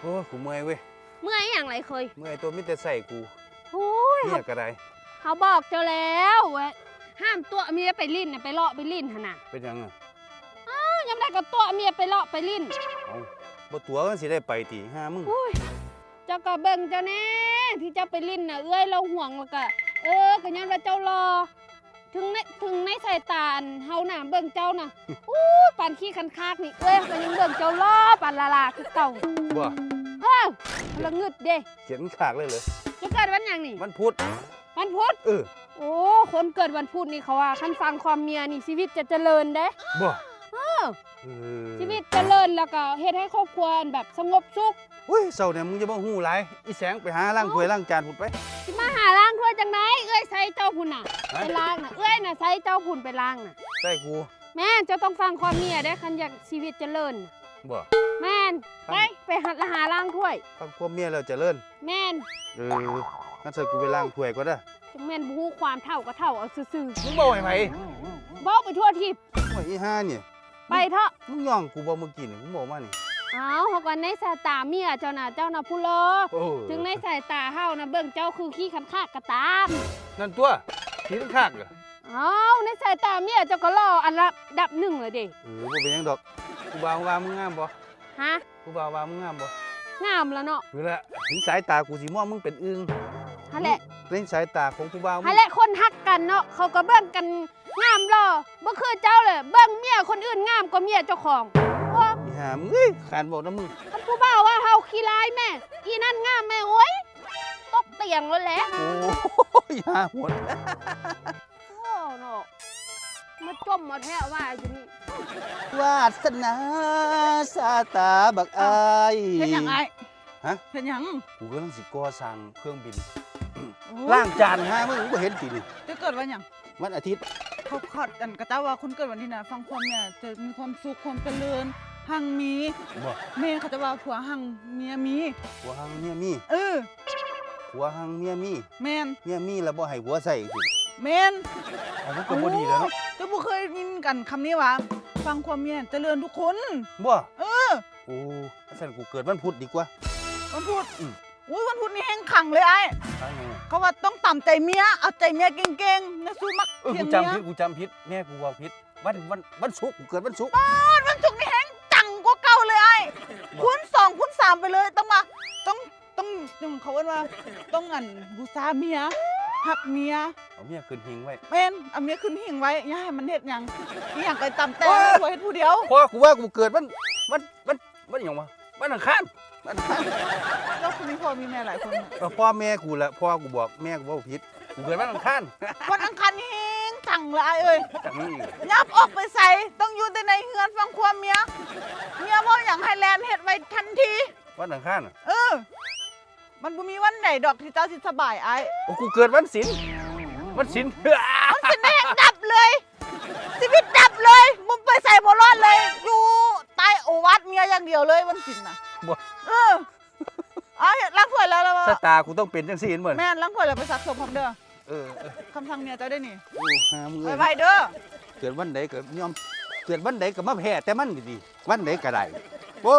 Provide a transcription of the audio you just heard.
โอ้กูเมื่อยเว้ย เมื่อยอย่างไรเคยเมื่อยตัวมิแต่ใส่กูโอ้ยเนี่ยกระไดเขาบอกเจ้าแล้วเว้ยห้ามตัวเมียไปลิ้นน่ะไปเลาะไปลิ้นหั่นน่ะเป็นหยังอะเอ้ายังได้ก็ตัวเมียไปเลาะไปลิ้นเอาบ่ตัวกันสิได้ไปติห้ามึงโอ้ยเจ้าก็เบิ่งเจ้าแน่ที่เจ้าไปลิ้นน่ะเอ้ยเราห่วงแล้วก็เออก็ย้อนว่าเจ้ารอถึงในถึงในสายตาอันเฮาน่ะเบิ่งเจ้าน่ะอู้ปานขี้คันคากนี่เอ้ยก็ยังเบิ่งเจ้ารอ ปานละลาคือเก่าบ่เออละงึดเด้เขียนขากเลยเหรอจะเกิดวันหยังนี่มันพุธวันพุธเออโอ้คนเกิดวันพุธนี่เขาว่าคันฟังความเมียนี่ชีวิตจะเจริญเด้บ่เออเออชีวิตเจริญแล้วก็เฮ็ดให้ครอบครัวแบบสงบสุขอุ้ยเศร้าเนี่ยมึงจะบ่ฮู้หลายอีแสงไปหาล้างถ้วยล้างจานพุ่นไปสิมาหาล้างถ้วยจังไหนเอ้ยใส่เจ้าพุ่นน่ะฮะไปล้างน่ะเอ้ยน่ะใส่เจ้าพุ่นไปล้างน่ะใส่กูแม่นเจ้าต้องฟังความเมียได้คันอยากชีวิตเจริญน่ะบ่ แม่นฟัไปงไปหาหาล้างถ้วยฟังความเมียแล้วเจริญแม่นเอองั้นใส่กูไปล้างถ้วยก็ได้จังแม่นบ่ฮู้ความเท่าก็เท่าเอาซื่อมึงบ่ให้ไผๆเว้าไปทั่วทิพย์โอ้ยอีห่าเนี่ยไปเถอะมึงย่องกูบ่เมื่อกี้นี่มึงบอกมานี่เอาเฮาก็ในสายตาเมียเจ้าน่ะเจ้าน่ะผู้เลอโอ้ถึงในสายตาเฮานะเบิ่งเจ้าคือขี้คันคากก็ตาม นั่นตัวทีทั้งขากเหรอเอาในสายตาเมียเจ้าก็รออันละดับหนึ่งเลยเดิเออบ่เป็นหยังดอกกูบ่าวว่ามึงงามบ่ ฮะกูบ่าวว่ามึงงามบ่งามแล้วเนาะคือละถึงสายตากูสิมองมึงเป็นอึงฮะแหละในสายตาของผู้บ่าวมึฮะงแหละคนฮักกันเนาะเขาก็เบิ่งกันงามรอบ่คือเจ้าเลยเบิ่งเมียคนอื่นงามกว่าเมียเจ้าของโอ้อีห่ามึงเอ้ยขานบอกนะมึงคันผู้บ่าวว่าเฮาขี้ร้ายแม่อีนั่นงามแม่โอ้ยตกเตียงแล้วแหละโอ้ยห่าหมดโอ้เนาะมา จมมาแท้ว่าอยู่นี่วาสนาสาตาบักอายเห็นหยังไงฮะเห็นหยังกูกำลังสิก่อสร้างเครื่องบินโอ้ล้างจานหามึงบ่เห็นตินี่จะเกิดวันหยังวันอาทิตย์เขาคอดกันกระเจ้าว่าคนเกิดวันที่น่ะฟังความเนี่ยจะมีความสุขความเจริญหังมีบ่แม่เขาจะว่าผัวหังเมียมีผัวหังเมียมีเออ ผัวหังเมียมีแมนเมียมีแล้วบ่ให้ผัวใส่สิแมนเอามันก็บ่ดีแล้วเนาะเจะบ่เคยยินกันคำนี้ว่าฟังความเมียเจริญทุกคน บ่เออโอ้ฉันกูเกิดวันพุธดีกว่า วันพุธอืม อุ้ยวันพุธนี่แห้งขังเลยไอ้ตายไงอะเขาว่าต้องต่ำใจเมียเอาใจเมียเก่งๆนะสู้มักเออเทียกูงจำเมียผิดกูจำผิดแม่กูบอกผิดวันวันวันศุกร์กูเกิดวันศุกร์ วันศุกร์นี่แห้งจังกว่าเก่าเลยไอ้บ่คูณสองคูณสามไปเลยต้องมา ต้องต้องต้องเขาว่าว่าต้องอันบูชาเมียหักเมียเอาเมียขึ้นหิงไว้ แม่นเอาเมียขึ้นหิ่งไว้อย่าให้มันเฮ็ดหยังอีหยังก็ตำแต่โอ้ยผัวเฮ็ดผู้เดียวเพราะกูว่ากูเกิดวันวันวันวันหยังวะวันอังคารวันอังคารแล้วคุณมีพ่อมีแม่หลายคนน่ะก็พ่อแม่กูแหละพ่อกูบอกแม่กูบอกผิดกูเกิดวันอังคารวันอังคารนี่แห้งจังเลยไอ้เอ้ย จังนี่ยับออกไปใส่ต้องอยู่แต่ในเฮือนฟังความเมีย เมียบ่อย่างให้แลนเฮ็ดไว้ทันที วันอังคารน่ะเออ มันบ่มีวันไหนดอกที่เจ้าสิสบายไอ้โอ้กูเกิดวันศิลป์วันศิลป์ มันสิแม่งดับเลย ชีวิตดับเลยมึงไปใส่บ่รอดเลย อยู่ใต้โอวัดเมียอย่างเดียวเลยวันศิลป์น่ะบ่ เออเอาเห็นล้างถ้วยแล้วแล้วสตากูต้องเป็นจังซี่เหมือนแม่นล้างถ้วยแล้วไปซักศพพร้อมเด้อเออเออคำสั่งเมียเจ้าได้นี่โอ้หามึงไปเอ้ยไปเด้อเกิดวันใดเกิดยอมเกิดวันใดก็มาแพ้แต่มันดีๆวันใดก็ได้โอ้